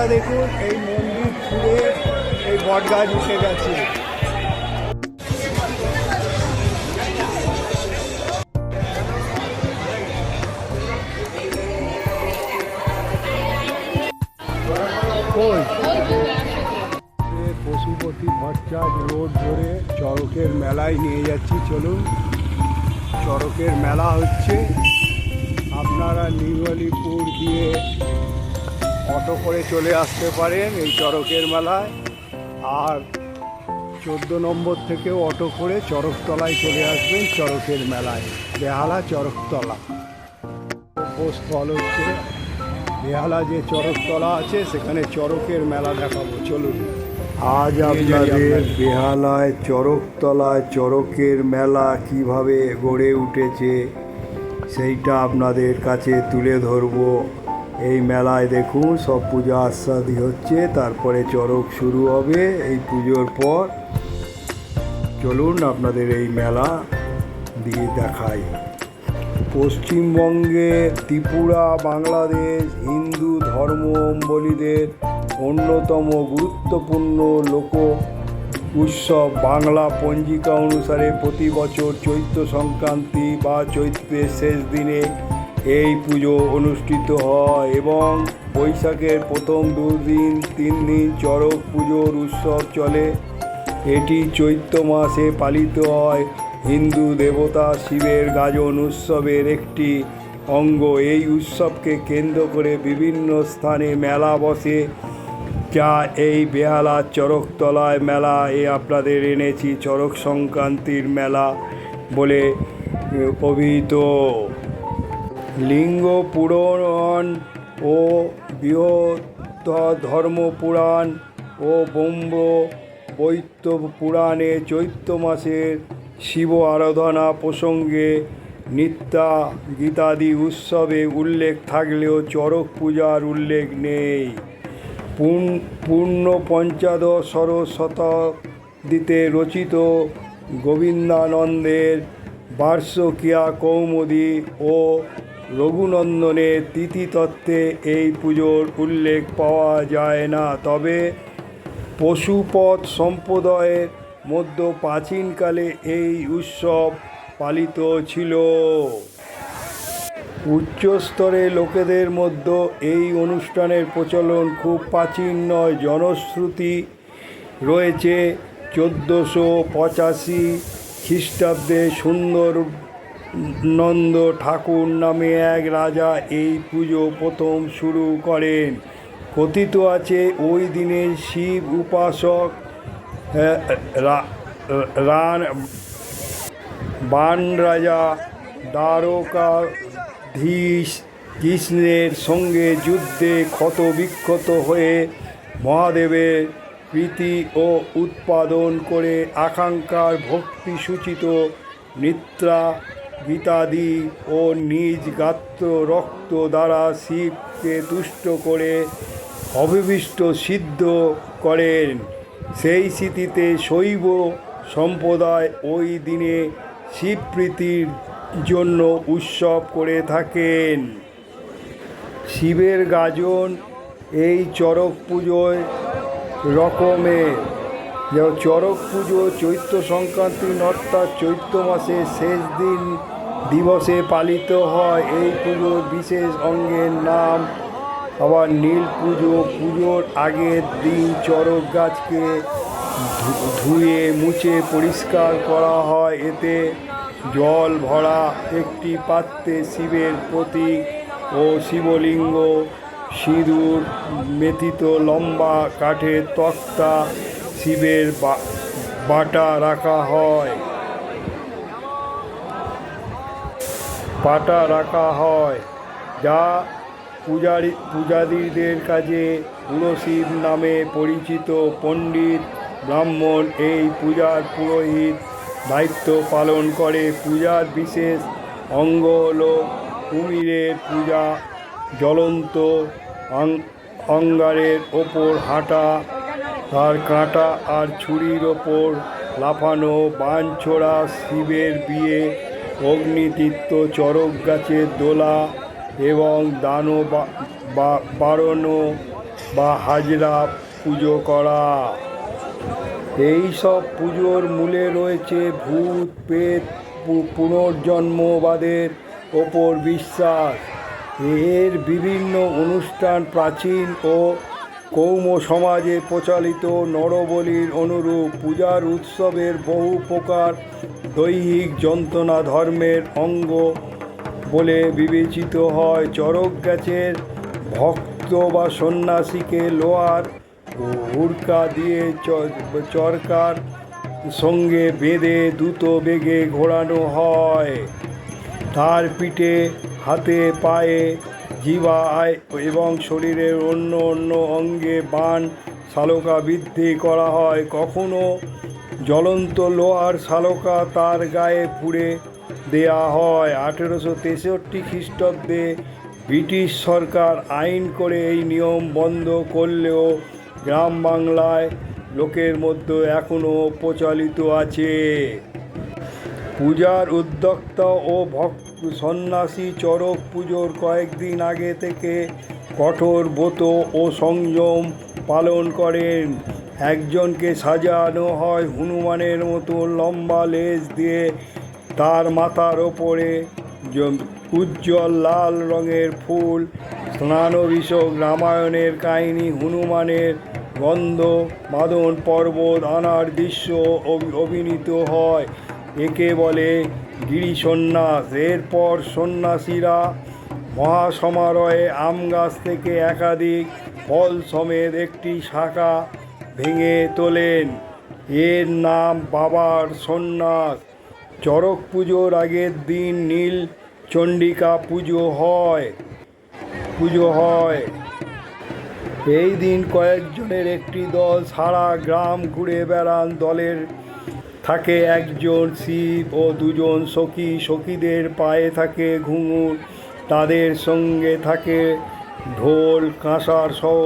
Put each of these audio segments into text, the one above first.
এই দেখুন, এই মন্দির ছুঁড়ে এই বট গাছ উঠে গেছে। পশুপতি ভট্টাচ রোড ধরে চড়কের মেলায় নিয়ে যাচ্ছি, চলুন। চড়কের মেলা হচ্ছে। আপনারা নিগলিপুর দিয়ে অটো করে চলে আসতে পারেন এই চড়কের মেলায়। আর চোদ্দ নম্বর থেকেও অটো করে চড়কতলায় চলে আসবেন চড়কের মেলায়। বেহালা চড়কতলা। স্থল হচ্ছে। বেহালা যে চড়কতলা আছে সেখানে চড়কের মেলা দেখাবো। চলুন। আজ আপনাদের বেহালায় চড়কতলায় চড়কের মেলা কীভাবে গড়ে উঠেছে সেইটা আপনাদের কাছে তুলে ধরবো। এই মেলায় দেখুন, সব পূজা আস্বাদি হচ্ছে, তারপরে চড়ক শুরু হবে এই পুজোর পর। চলুন আপনাদের এই মেলা দিয়ে দেখাই। পশ্চিমবঙ্গে, ত্রিপুরা, বাংলাদেশ, হিন্দু ধর্মাবলম্বীদের অন্যতম গুরুত্বপূর্ণ লোক উৎসব। বাংলা পঞ্জিকা অনুসারে প্রতি বছর চৈত্র সংক্রান্তি বা চৈত্রের শেষ দিনে এই পুজো অনুষ্ঠিত হয় এবং বৈশাখের প্রথম দুদিন, তিন দিন চড়ক পুজোর উৎসব চলে। এটি চৈত্র মাসে পালিত হয়। হিন্দু দেবতা শিবের গাজন উৎসবের একটি অঙ্গ। এই উৎসবকে কেন্দ্র করে বিভিন্ন স্থানে মেলা বসে। যা এই বেহালা চরকতলায় মেলা, এ আপনাদের এনেছি চরক সংক্রান্তির মেলা বলে অভিহিত। লিঙ্গ পুরাণ ও বৃহৎ ধর্মপুরাণ ও ব্রহ্ম বৈত্য পুরাণে চৈত্র মাসের শিব আরাধনা প্রসঙ্গে নিত্যা গীতাদি উৎসবে উল্লেখ থাকলেও চড়ক পূজার উল্লেখ নেই। পূর্ণ- পূর্ণ পঞ্চাদশ শতাব্দীতে রচিত গোবিন্দানন্দের বার্ষকিয়া কৌমুদী ও রঘুনন্দনের তিথিতত্ত্বে এই পুজোর উল্লেখ পাওয়া যায় না। তবে পশুপথ সম্প্রদায়ের মধ্যে প্রাচীনকালে এই উৎসব পালিত ছিল। উচ্চস্তরের লোকেদের মধ্যে এই অনুষ্ঠানের প্রচলন খুব প্রাচীন নয়। জনশ্রুতি রয়েছে চোদ্দোশো পঁচাশি খ্রিস্টাব্দে সুন্দর নন্দ ঠাকুর নামে এক রাজা এই পুজো প্রথম শুরু করেন। কথিত আছে, ওই দিনে শিব উপাসক রান, বান রাজা, দ্বারকাধীশ কৃষ্ণের সঙ্গে যুদ্ধে ক্ষত বিক্ষত হয়ে মহাদেবের প্রীতি ও উৎপাদন করে আকাঙ্ক্ষার ভক্তি সূচিত নিদ্রা গীতাদি ও নিজ গাত্র রক্ত দ্বারা শিবকে তুষ্ট করে অভিবিষ্ট সিদ্ধ করেন। সেই স্মৃতিতে শৈব সম্প্রদায় ওই দিনে শিবপ্রীতির জন্য উৎসব করে থাকেন। শিবের গাজন এই চড়ক পুজোয় রকমের যেমন চড়ক পুজো চৈত্র সংক্রান্তি অর্থাৎ চৈত্র মাসের শেষ দিন দিবসে পালিত হয় এই পুজোর বিশেষ অঙ্গের নাম। আবার নীল পুজো, পুজোর আগের দিন চড়ক গাছকে ধুয়ে, মুছে পরিষ্কার করা হয়। এতে জল ভরা একটি পাত্রে শিবের প্রতীক ও শিবলিঙ্গ, সিঁদুর মেথিত লম্বা কাঠের তক্তা শিবের বাটা রাখা হয়। পাটা রাখা হয়, যা পূজারি, পূজারীদের কাছে পুরোশিব নামে পরিচিত পণ্ডিত ব্রাহ্মণ এই পূজার পুরোহিত দায়িত্ব পালন করে। পূজার বিশেষ অঙ্গ হল কুমিরের পূজা, জ্বলন্ত অঙ্গারের ওপর হাঁটা, তার কাঁটা আর ছুরির ওপর লাফানো বান ছোড়া শিবের বিয়ে অগ্নিতীর্থ চরক গাছের দোলা এবং দানো বা- বাড়ানো বা হাজরা পুজো করা। এই সব পুজোর মূলে রয়েছে ভূত, প্রেত, পু- পুনর্জন্মবাদের ওপর বিশ্বাস। এর বিভিন্ন অনুষ্ঠান প্রাচীন ও কৌম সমাজে প্রচলিত নরবলির অনুরূপ পূজার উৎসবের বহু প্রকার দৈহিক যন্ত্রণা ধর্মের অঙ্গ বলে বিবেচিত হয়। চরক গাছের ভক্ত বা সন্ন্যাসীকে লোহার হুড়কা দিয়ে চরকার সঙ্গে বেঁধে দ্রুত বেগে ঘোরানো হয়। তার পিঠে, হাতে, পায়ে জিভায় এবং শরীরের অন্য অন্য অঙ্গে বান শালকা বৃদ্ধি করা হয়। কখনো জ্বলন্ত লোহার শালকা তার গায়ে পুড়ে দেয়া হয়। আঠেরোশো তেষট্টি খ্রিস্টাব্দে ব্রিটিশ সরকার আইন করে এই নিয়ম বন্ধ করলেও গ্রাম বাংলায় লোকের মধ্যে এখনও প্রচলিত আছে। পূজার উদ্যোক্তা ও ভক্ত সন্ন্যাসী চরক পুজোর কয়েকদিন আগে থেকে কঠোর ব্রত ও সংযম পালন করেন। একজনকে সাজানো হয় হনুমানের মতো লম্বা লেজ দিয়ে। তার মাথার ওপরে উজ্জ্বল লাল রঙের ফুল স্নানবিষক রামায়ণের কাহিনী, হনুমানের গন্ধ, মাদন, পর্বত, আনার দৃশ্য অভি- অভিনীত হয়। একে বলে গিরি সন্ন্যাস, এরপর সন্ন্যাসীরা মহাসমারোহে আম গাছ থেকে একাধিক ফল সমেত একটি শাখা ভেঙে তোলেন। এর নাম বাবার সন্ন্যাস। চড়ক পুজোর আগের দিন নীল চণ্ডিকা পুজো হয় পুজো হয়। এই দিন কয়েকজনের একটি দল সারা গ্রাম ঘুরে বেড়ান দলের থাকে একজন শিব ও দুজন সখী। সখীদের পায়ে থাকে ঘুঙুর, তাদের সঙ্গে থাকে ঢোল, কাঁসার সহ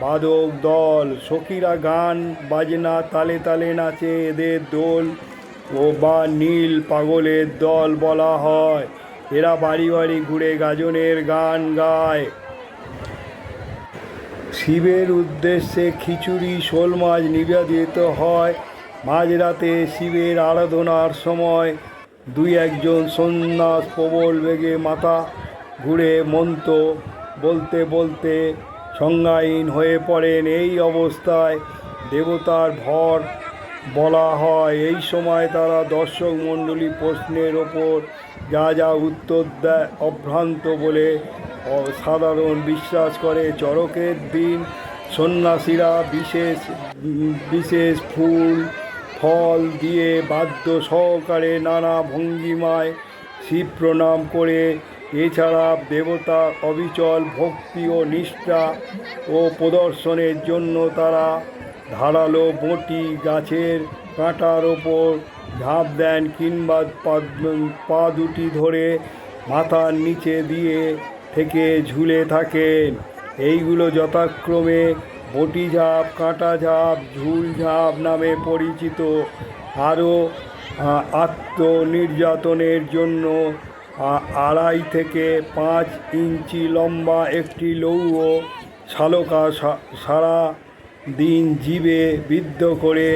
বাদক দল। সখীরা গান, বাজনা, তালে তালে নাচে এদের দোল ও বা নীল পাগলের দল বলা হয়। এরা বাড়ি বাড়ি ঘুরে গাজনের গান গায়। শিবের উদ্দেশ্যে খিচুড়ি, শোল মাছ নিবেদিত হয়। মাঝরাতে শিবের আরাধনার সময় দুই একজন সন্ন্যাস প্রবল বেগে মাথা ঘুরে মন্ত্র বলতে বলতে সংজ্ঞাহীন হয়ে পড়েন। এই অবস্থায় দেবতার ভর বলা হয়। এই সময় তারা দর্শক মণ্ডলী প্রশ্নের ওপর যা যা উত্তর দেয় অভ্রান্ত বলে সাধারণ বিশ্বাস করে। চরকের দিন সন্ন্যাসীরা বিশেষ বিশেষ ফুল ফল দিয়ে বাদ্য সহকারে নানা ভঙ্গিমায় শিব প্রণাম করে, এছাড়া দেবতা অবিচল ভক্তি ও নিষ্ঠা ও প্রদর্শনের জন্য তারা ধারালো বঁটি গাছের কাঁটার ওপর ঝাঁপ দেন কিংবা পা- দুটি ধরে মাথার নিচে দিয়ে থেকে ঝুলে থাকেন। এইগুলো যথাক্রমে বটি ঝাঁপ, কাঁটা ঝাঁপ, ঝুল ঝাঁপ নামে পরিচিত আরও আত্মনির্যাতনের জন্য আড়াই থেকে পাঁচ ইঞ্চি লম্বা একটি লৌহ শালকা সারা দিন জীবে বিদ্ধ করে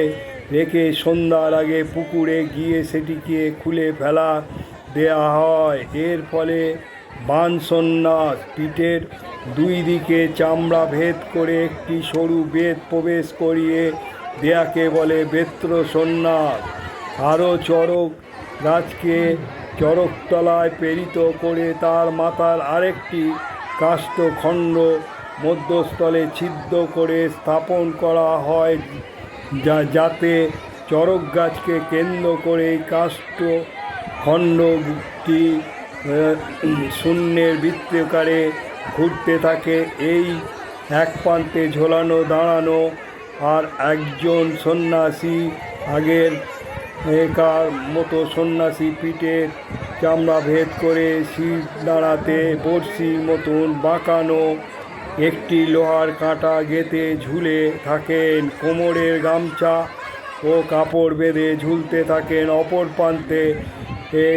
রেখে সন্ধ্যার আগে পুকুরে গিয়ে সেটিকে খুলে ফেলা দেয়া হয়। এর ফলে বান সন্ন্যাস পিঠের দুই দিকে চামড়া ভেদ করে একটি সরু বেদ প্রবেশ করিয়ে দেয়াকে বলে বেত্র সন্ন্যাস। আরও চড়ক গাছকে চড়কতলায় প্রেরিত করে তার মাথার আরেকটি কাষ্ঠখণ্ড মধ্যস্থলে ছিদ্র করে স্থাপন করা হয়, যা, যাতে চড়ক গাছকে কেন্দ্র করে কাষ্ঠ খণ্ডটি শূন্যের বৃত্তাকারে ঘুরতে থাকে, এই এক প্রান্তে ঝোলানো, দাঁড়ানো আর একজন সন্ন্যাসী আগের একার মতো সন্ন্যাসী পিঠের চামড়া ভেদ করে শিব দাঁড়াতে বড়শির মতন বাঁকানো, একটি লোহার কাঁটা গেতে ঝুলে থাকেন, কোমরের গামছা ও কাপড় বেঁধে ঝুলতে থাকেন অপর প্রান্তে এ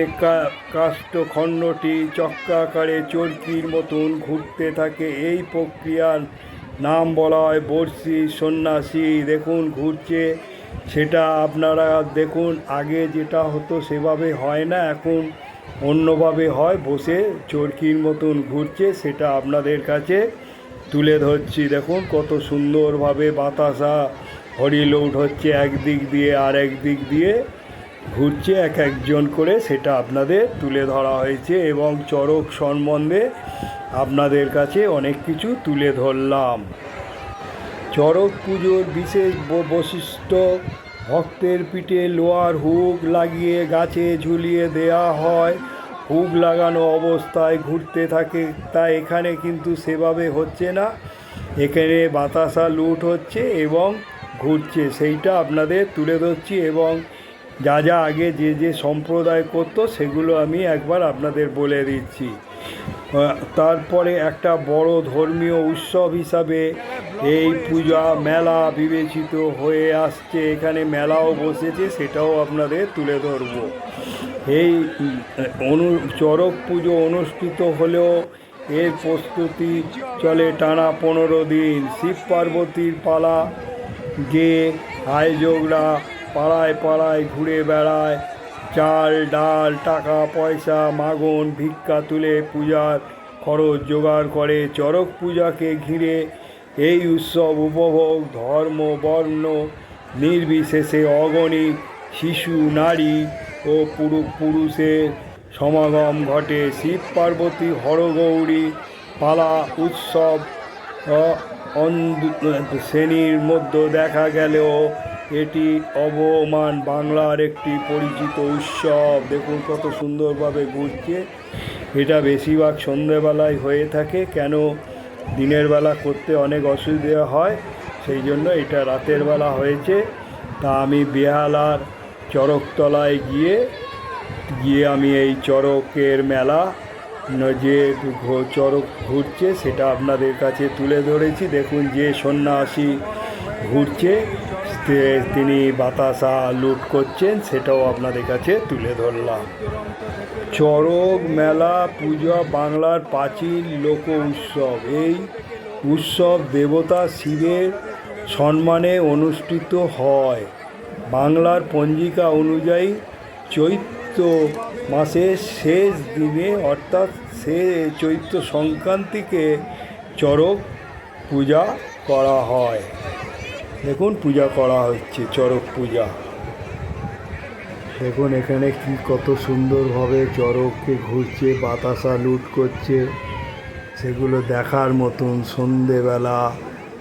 কাষ্ঠখণ্ডটি চক্রাকারে চরকির মতন ঘুরতে থাকে। এই প্রক্রিয়ার নাম বলা হয় বর্ষি সন্ন্যাসী। দেখুন, ঘুরছে। সেটা আপনারা দেখুন। আগে যেটা হতো সেভাবে হয় না। এখন অন্যভাবে হয়। বসে চরকির মতন ঘুরছে। সেটা আপনাদের কাছে তুলে ধরছি। দেখুন, কত সুন্দরভাবে বাতাসা হরিলোড হচ্ছে। একদিক দিয়ে আর এক দিক দিয়ে ঘুরছে এক একজন করে, সেটা আপনাদের তুলে ধরা হয়েছে এবং চড়ক সম্বন্ধে আপনাদের কাছে অনেক কিছু তুলে ধরলাম। চড়ক পুজোর বিশেষ বৈশিষ্ট্য, ভক্তের পিঠে লোহার হুক লাগিয়ে গাছে ঝুলিয়ে দেয়া হয়। হুক লাগানো অবস্থায় ঘুরতে থাকে, তা এখানে কিন্তু সেভাবে হচ্ছে না। এখানে বাতাসা লুট হচ্ছে এবং ঘুরছে, সেইটা আপনাদের তুলে ধরছি এবং যা যা আগে যে যে সম্প্রদায় করতো, সেগুলো আমি একবার আপনাদের বলে দিচ্ছি। তারপরে একটা বড় ধর্মীয় উৎসব হিসাবে এই পূজা মেলা বিবেচিত হয়ে আসছে। এখানে মেলাও বসেছে, সেটাও আপনাদের তুলে ধরব। এই অনু, চড়ক পুজো অনুষ্ঠিত হলেও এর প্রস্তুতি চলে টানা পনেরো দিন। শিব পার্বতীর পালা যে আয়োজকরা পাড়ায় পাড়ায় ঘুরে বেড়ায়। চাল, ডাল, টাকা, পয়সা, মাগন, ভিক্ষা তুলে পূজার খরচ জোগাড় করে চড়ক পূজাকে ঘিরে। এই উৎসব উপভোগ, ধর্ম, বর্ণ, নির্বিশেষে অগণিত শিশু, নারী ও পুরু পুরুষের সমাগম ঘটে। শিব পার্বতী, হরগৌরী, পালা উৎসব শ্রেণির মধ্যে দেখা গেলেও এটি অবমান বাংলার একটি পরিচিত উৎসব। দেখুন কত সুন্দরভাবে ঘুরছে এটা বেশিরভাগ সন্ধেবেলায় হয়ে থাকে, কেন দিনের বেলা করতে অনেক অসুবিধা হয়, সেই জন্য এটা রাতের বেলা হয়েছে। তা আমি বেহালার চরকতলায় গিয়ে গিয়ে আমি এই চড়কের মেলা যে চড়ক ঘুরছে, সেটা আপনাদের কাছে তুলে ধরেছি। দেখুন যে সন্ন্যাসী ঘুরছে তিনি বাতাসা লুট করছেন, সেটাও আপনাদের কাছে তুলে ধরলাম। চড়ক মেলা পূজা বাংলার প্রাচীন লোক উৎসব। এই উৎসব দেবতা শিবের সম্মানে অনুষ্ঠিত হয়। বাংলার পঞ্জিকা অনুযায়ী চৈত্র মাসের শেষ দিনে, অর্থাৎ সে চৈত্র সংক্রান্তিকে চড়ক পূজা করা হয়। দেখুন, পূজা করা হচ্ছে, চড়ক পূজা। দেখুন, এখানে কি কত সুন্দরভাবে চড়ককে ঘুরছে, বাতাসা লুট করছে। সেগুলো দেখার মতন সন্ধেবেলা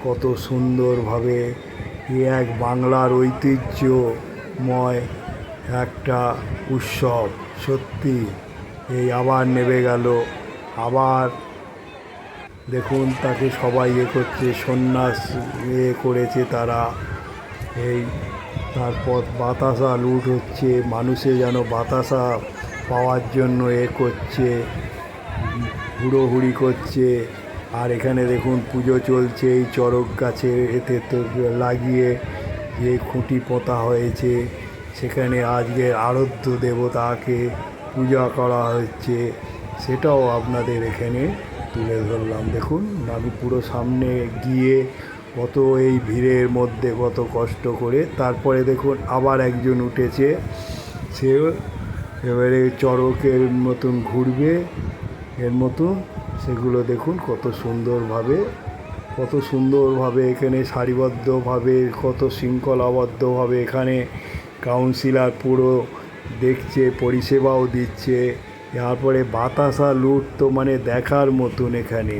কত সুন্দরভাবে এ এক বাংলার ঐতিহ্যময় একটা উৎসব। সত্যি, এই আবার নেবে গেল, আবার দেখুন, তাকে সবাই এ করছে, সন্ন্যাস এ করেছে তারা। এই তারপর বাতাসা লুট হচ্ছে, মানুষে যেন বাতাসা পাওয়ার জন্য এ করছে, হুড়োহুড়ি করছে। আর এখানে দেখুন, পুজো চলছে, এই চড়ক গাছে এতে তো লাগিয়ে যে খুঁটি পোতা হয়েছে, সেখানে আজকে আরাধ্য দেবতাকে পূজা করা হচ্ছে। সেটাও আপনাদের এখানে তুলে ধরলাম। দেখুন আমি পুরো সামনে গিয়ে কত এই ভিড়ের মধ্যে কত কষ্ট করে, তারপরে দেখুন আবার একজন উঠেছে। সে এবারে চড়কের মতন ঘুরবে, এর মতন। সেগুলো দেখুন কত সুন্দরভাবে কত সুন্দরভাবে এখানে সারিবদ্ধভাবে, কত শৃঙ্খলাবদ্ধভাবে এখানে কাউন্সিলার পুরো দেখছে, পরিষেবাও দিচ্ছে। তারপরে বাতাসা লুট তো মানে দেখার মতন এখানে।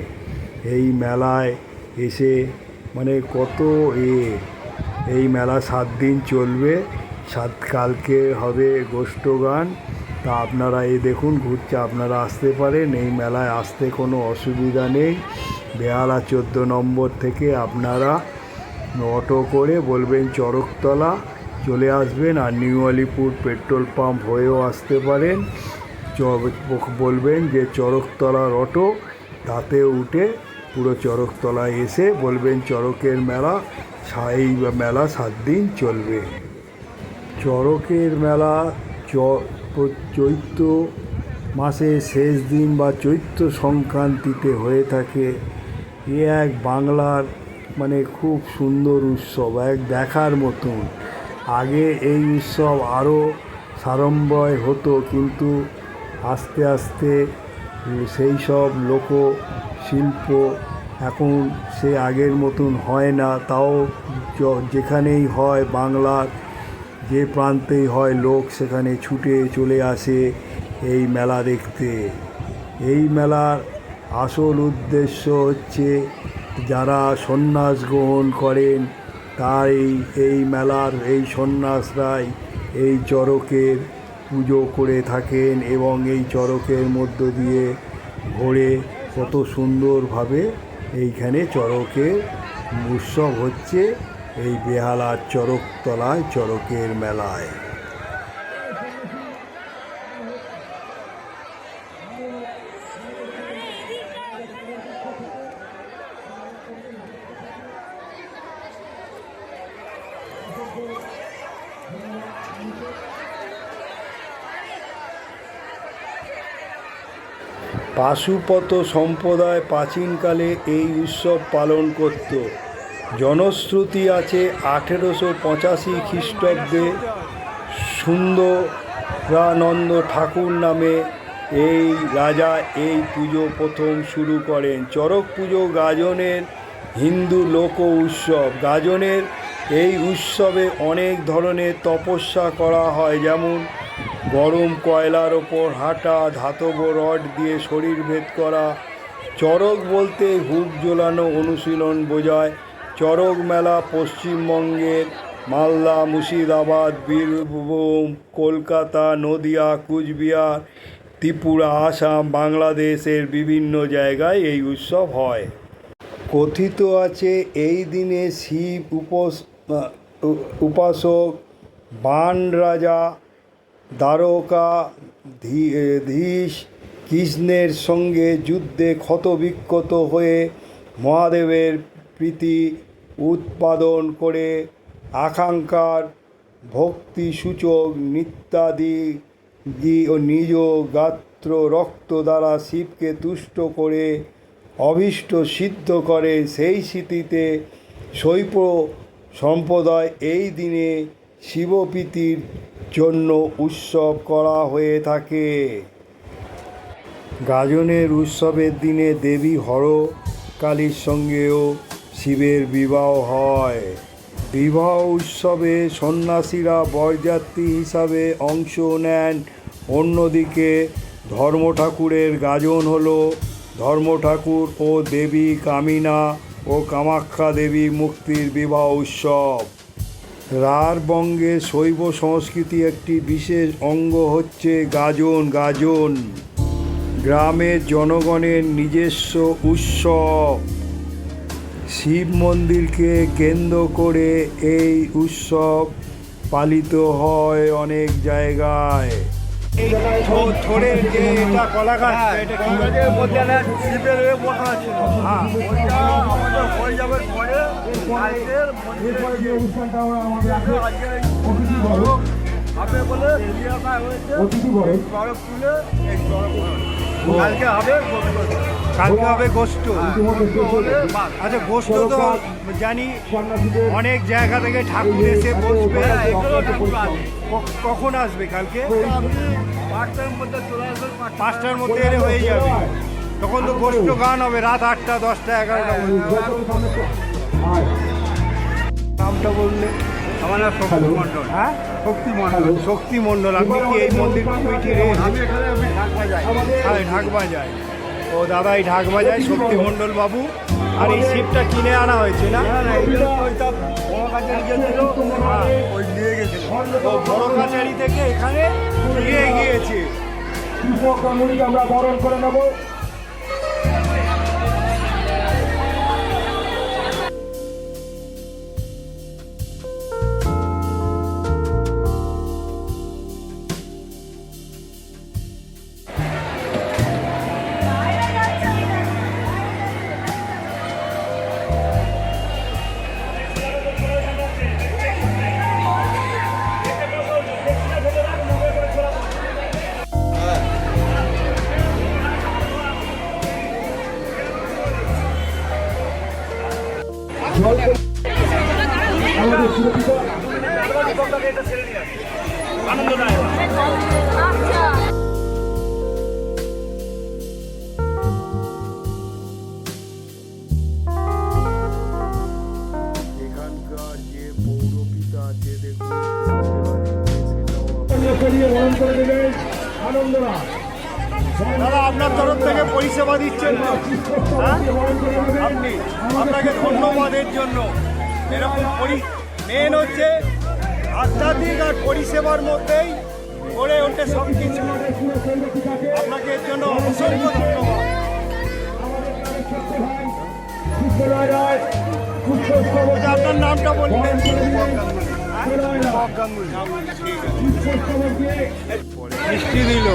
এই মেলায় এসে মানে কত এ, এই মেলা সাত দিন চলবে। সাত কালকে হবে গোষ্ঠ গান তা আপনারা এই দেখুন ঘুরছে আপনারা আসতে পারেন। এই মেলায় আসতে কোনো অসুবিধা নেই। বেহালা চোদ্দ নম্বর থেকে আপনারা অটো করে বলবেন চরকতলা চলে আসবেন আর নিউ আলিপুর পেট্রোল পাম্প হয়েও আসতে পারেন। বলবেন যে চরকতলার অটো, তাতে উঠে পুরো চরকতলায় এসে বলবেন চরকের মেলা এই মেলা সাত দিন চলবে। চরকের মেলা চৈত্র মাসের শেষ দিন বা চৈত্র সংক্রান্তিতে হয়ে থাকে। এ এক বাংলার মানে খুব সুন্দর উৎসব, এক দেখার মতন। আগে এই উৎসব আরও সারম্বয় হতো, কিন্তু আস্তে আস্তে সেই সব লোক, শিল্প এখন সে আগের মতন হয় না। তাও যেখানেই হয় বাংলার, যে প্রান্তেই হয় লোক, সেখানে ছুটে চলে আসে এই মেলা দেখতে। এই মেলার আসল উদ্দেশ্য হচ্ছে, যারা সন্ন্যাস গ্রহণ করেন তাই এই মেলার, এই সন্ন্যাসরাই এই চড়কের পুজো করে থাকেন এবং এই চড়কের মধ্য দিয়ে ঘোরে কত সুন্দরভাবে এইখানে চড়কের উৎসব হচ্ছে। এই বেহালার চড়কতলায় চড়কের মেলায়। পাশুপত সম্প্রদায় প্রাচীনকালে এই উৎসব পালন করত। জনশ্রুতি আছে আঠেরোশো পঁচাশি খ্রিস্টাব্দে সুন্দরানন্দ ঠাকুর নামে এই রাজা এই পুজো প্রথম শুরু করেন। চড়ক পুজো গাজনের হিন্দু লোক উৎসব। গাজনের এই উৎসবে অনেক ধরনের তপস্যা করা হয়, যেমন গরম কয়লার ওপর হাঁটা, ধাতব রড দিয়ে শরীর ভেদ করা চড়ক বলতে হুক জ্বলানো অনুশীলন বোঝায় চড়ক মেলা পশ্চিমবঙ্গের মালদা, মুর্শিদাবাদ, বীরভূম, কলকাতা, নদিয়া, কুচবিহার, ত্রিপুরা, আসাম, বাংলাদেশের বিভিন্ন জায়গায় এই উৎসব হয়। কথিত আছে এই দিনে শিব উপস উপাসক বান রাজা দ্বারকা ধীশ কৃষ্ণের সঙ্গে যুদ্ধে ক্ষতবিক্ষত হয়ে মহাদেবের প্রীতি উৎপাদন করে আকাঙ্ক্ষার ভক্তিসূচক নিত্যাদি ও নিজ গাত্র রক্ত দ্বারা শিবকে তুষ্ট করে অভীষ্ট সিদ্ধ করে সেই স্মৃতিতে শৈব সম্প্রদায় এই দিনে শিবপ্রীতির জন্য উৎসব করা হয়ে থাকে। গাজনের উৎসবের দিনে দেবী হর কালীর সঙ্গেও শিবের বিবাহ হয়। বিবাহ উৎসবে সন্ন্যাসীরা বরযাত্রী হিসাবে অংশ নেন। অন্যদিকে ধর্ম ঠাকুরের গাজন হল ধর্ম ঠাকুর ও দেবী কামিনা ও কামাখ্যা দেবী মুক্তির বিবাহ উৎসব। রাঢ়বঙ্গে শৈব সংস্কৃতি একটি বিশেষ অঙ্গ হচ্ছে গাজন গাজন। গ্রামের জনগণের নিজস্ব উৎসব। শিব মন্দিরকে কেন্দ্র করে এই উৎসব পালিত হয় অনেক জায়গায়। থোড়ের যে এটা কলা গাছ শিবের বসা ছিল হ্যাঁ। আমাদের হয়ে যাবে পরে কালকের মন্দিরে আজকে হবে বলে রেডি রাখা হয়েছে এই চড়ক তুলে এই চড়ক কালকে হবে কালকে হবে গোষ্ঠ আচ্ছা গোষ্ঠ তো জানি অনেক জায়গা থেকে ঠাকুর এসে বসবে হ্যাঁ, আছে। কখন আসবে কালকে পাঁচটার মধ্যে এলে হয়ে যাবে তখন তো গোষ্ঠ গান হবে রাত আটটা দশটা এগারোটা। নামটা বললে আমার নাম শক্তি মণ্ডল। হ্যাঁ? শক্তি মণ্ডল। শক্তি মণ্ডল আপনি কি এই মন্দির কমিটি রে আমি এখানে আমি ঢাকা যাই হ্যাঁ ঢাক বাজায় ও দাদাই ঢাক বাজায় শক্তি মণ্ডল। বাবু। আর এই শিবটা কিনে আনা হয়েছে না? ওইটা বড় কাছারি থেকে এখানে নিয়ে গিয়েছে। আমরা বরণ করে নেব। আপনাকে ধন্যবাদ জন্য। এরকম পরি মেন হচ্ছে আধ্যাত্মিক আর পরিষেবার মধ্যেই গড়ে ওঠে সব কিছু আপনাকে এর জন্য অসংখ্য ধন্যবাদ। আচ্ছা, আপনার নামটা বলবেন। মিষ্টি দিল।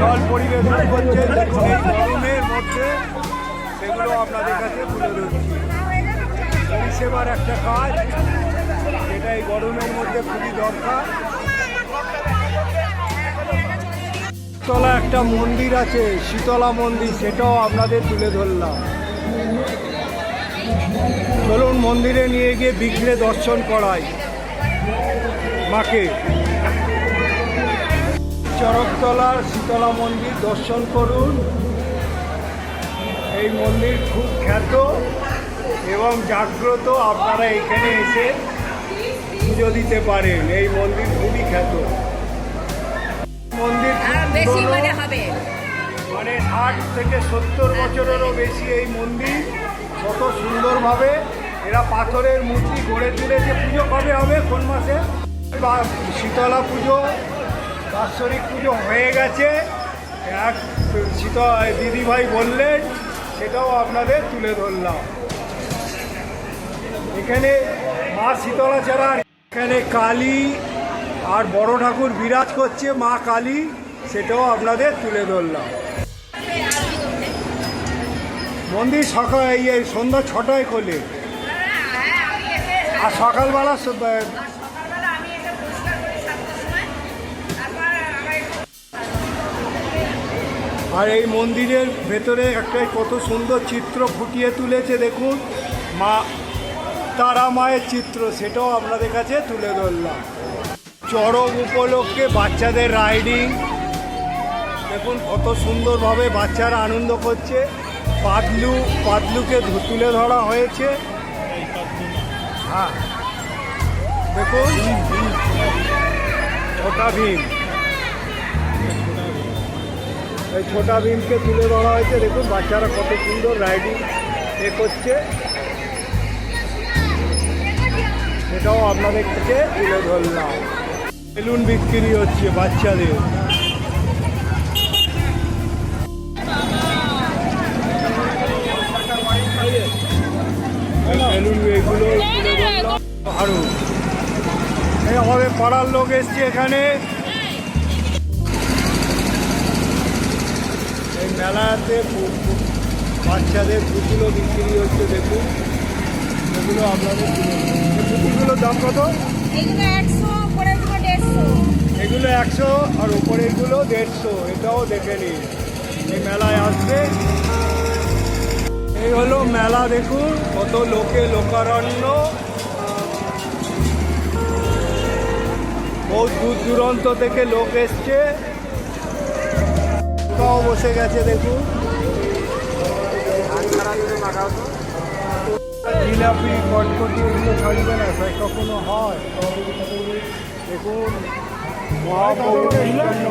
জল পরিবেশন করছে দেখুন এই গরমের মধ্যে সেগুলো আপনাদের কাছে তুলে ধরছি। পরিষেবার একটা কাজ, যেটা এই গরমের মধ্যে খুবই দরকার। শীতলা একটা মন্দির আছে, শীতলা মন্দির, সেটাও আপনাদের তুলে ধরলাম। চলুন মন্দিরে নিয়ে গিয়ে বিঘ্নে দর্শন করাই মাকে। চরকতলার শীতলা মন্দির দর্শন করুন। এই মন্দির খুব খ্যাত এবং জাগ্রত, আপনারা এখানে এসে পুজো দিতে পারেন। এই মন্দির খুবই খ্যাত। মন্দির বেশি মানে হবে। মানে ষাট থেকে সত্তর বছরেরও বেশি এই মন্দির, কত সুন্দরভাবে এরা পাথরের মূর্তি গড়ে তুলেছে পুজো কবে হবে কোন মাসে? বা শীতলা পুজো, বাৎসরিক পুজো হয়ে গেছে। এক শীতল দিদিভাই বললেন, সেটাও আপনাদের তুলে ধরলাম। এখানে মা শীতলা ছাড়া এখানে কালী আর বড় ঠাকুর বিরাজ করছে মা কালী। সেটাও আপনাদের তুলে ধরলাম। মন্দির সকাল, এই সন্ধ্যা ছটায় খোলে। আর সকালবেলা আর এই মন্দিরের ভেতরে একটা কত সুন্দর চিত্র ফুটিয়ে তুলেছে, দেখুন। মা তারা মায়ের চিত্র, সেটাও আপনাদের কাছে তুলে ধরলাম। চরম উপলক্ষে বাচ্চাদের রাইডিং দেখুন, কত সুন্দরভাবে বাচ্চারা আনন্দ করছে। পাতলু, পাতলুকে তুলে ধরা হয়েছে। হ্যাঁ। দেখুন, ছোটা ভীম। এই ছোটা ভীমকে তুলে ধরা হয়েছে। দেখুন, বাচ্চারা কত সুন্দর রাইডিং এ করছে। সেটাও আপনাদের কাছে তুলে ধরলাম। বেলুন বিক্রি হচ্ছে বাচ্চাদের। এগুলো আরও আমাদের পাড়ার লোক এসছে এখানে এই মেলাতে বাচ্চাদের পুতুলো বিক্রি হচ্ছে দেখুন এগুলো আপনাদের পুতুলগুলোর দাম কত এগুলো একশো আর উপরেরগুলো দেড়শো এটাও দেখে নিন এই মেলায় আসবে এই হলো মেলা, দেখুন কত লোকে লোকারণ্য। বহু দূর দূরান্ত থেকে লোক এসছে। বসে গেছে, দেখুন। জিলাপি, কটকটি, এগুলো থাকবে না কখনো হয়। দেখুন।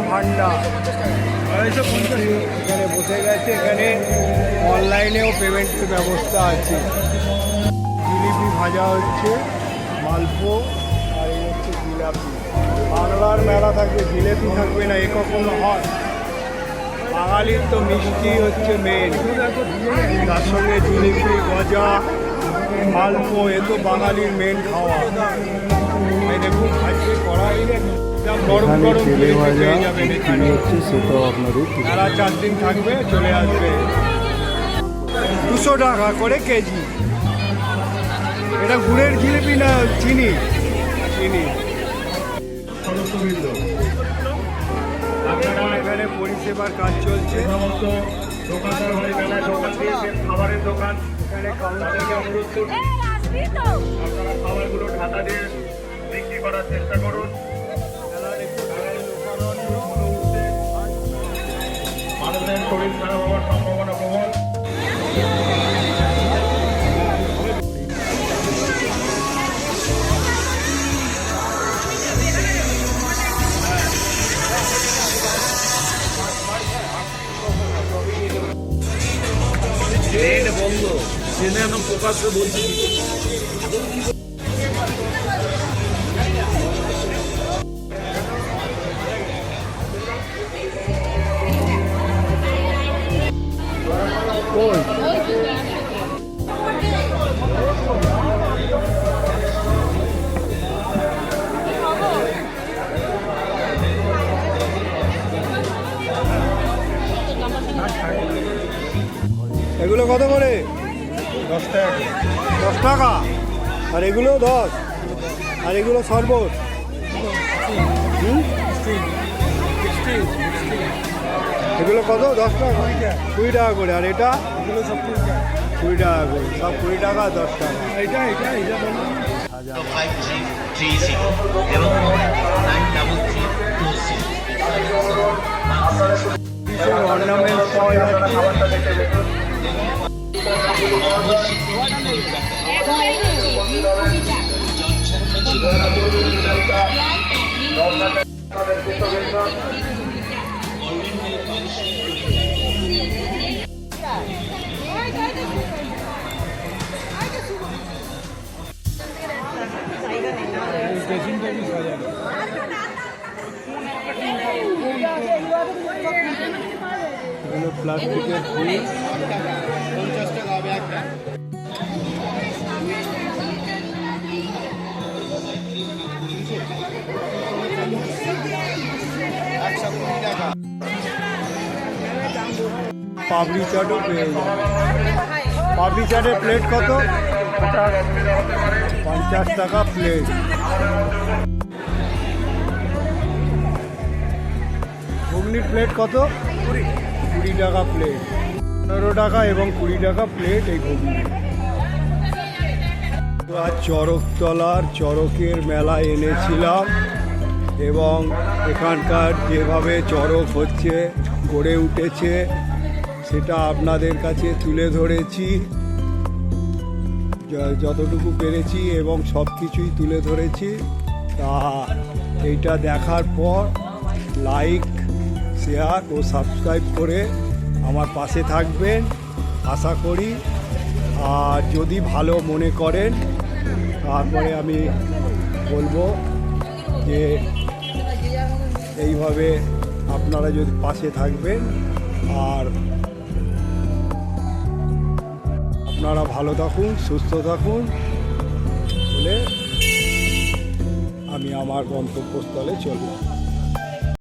ভান্ডার এখানে বসে গেছে এখানে অনলাইনেও পেমেন্টের ব্যবস্থা আছে। জিলিপি ভাজা হচ্ছে মালপো, আর এই হচ্ছে জিলাপি। বাংলার মেলা থাকবে জিলেপি থাকবে না, এ কখনো হয়। বাঙালির তো মিষ্টি হচ্ছে মেন। তার সঙ্গে জিলিপি গজা মালপো এ তো বাঙালির মেন খাওয়া দেখুন আজকে কড়াই একদম গরম গরম পেয়ে যাবেন এখানে। সেটাও আপনাদের মেলা চার দিন থাকবে চলে আসবে। দুশো টাকা করে কেজি। এটা গুড়ের জিলিপি না চিনি? চিনি। আপনারা এখানে পরিষেবার কাজ চলছে। দোকানদার দোকান দিয়েছেন খাবারের দোকান তাদেরকে অনুরোধ করছি আপনারা খাবারগুলো ঢাকা দিয়ে বিক্রি করার চেষ্টা করুন। মানুষের শরীর খারাপ হওয়ার সম্ভাবনা প্রবল। কই এগুলো কত করে? দশ টাকা। দশ টাকা? আর এগুলো দশ? আর এগুলো শরবত? হুম? এগুলো কত? দশ টাকা কুড়ি টাকা। করে। আর এটা? এগুলো সব কুড়ি টাকা। কুড়ি টাকা করে। সব কুড়ি টাকা দশ টাকা। এটা এটা এটা বলুন জিরো এবং nine double three two zero ornament পাওয়া যাচ্ছে এগুলো প্লাস্টিকের ফুল পাবলি চাটও পেয়ে যাবে পাবলি চাটের প্লেট কত পঞ্চাশ টাকা প্লেট ঘুগনির প্লেট কত? কুড়ি কুড়ি টাকা প্লেট পনেরো টাকা এবং কুড়ি টাকা প্লেট এই ঘুগনি। আজ চরকতলার চরকের মেলা এনেছিলাম এবং এখানকার যেভাবে চরক হচ্ছে, গড়ে উঠেছে, সেটা আপনাদের কাছে তুলে ধরেছি। যতটুকু পেরেছি এবং সব কিছুই তুলে ধরেছি, তা এইটা দেখার পর লাইক শেয়ার ও সাবস্ক্রাইব করে আমার পাশে থাকবেন, আশা করি। আর যদি ভালো মনে করেন, তারপরে আমি বলব যে এইভাবে আপনারা যদি পাশে থাকবেন, আর আপনারা ভালো থাকুন সুস্থ থাকুন। বলে আমি আমার গন্তব্যস্থলে চললাম।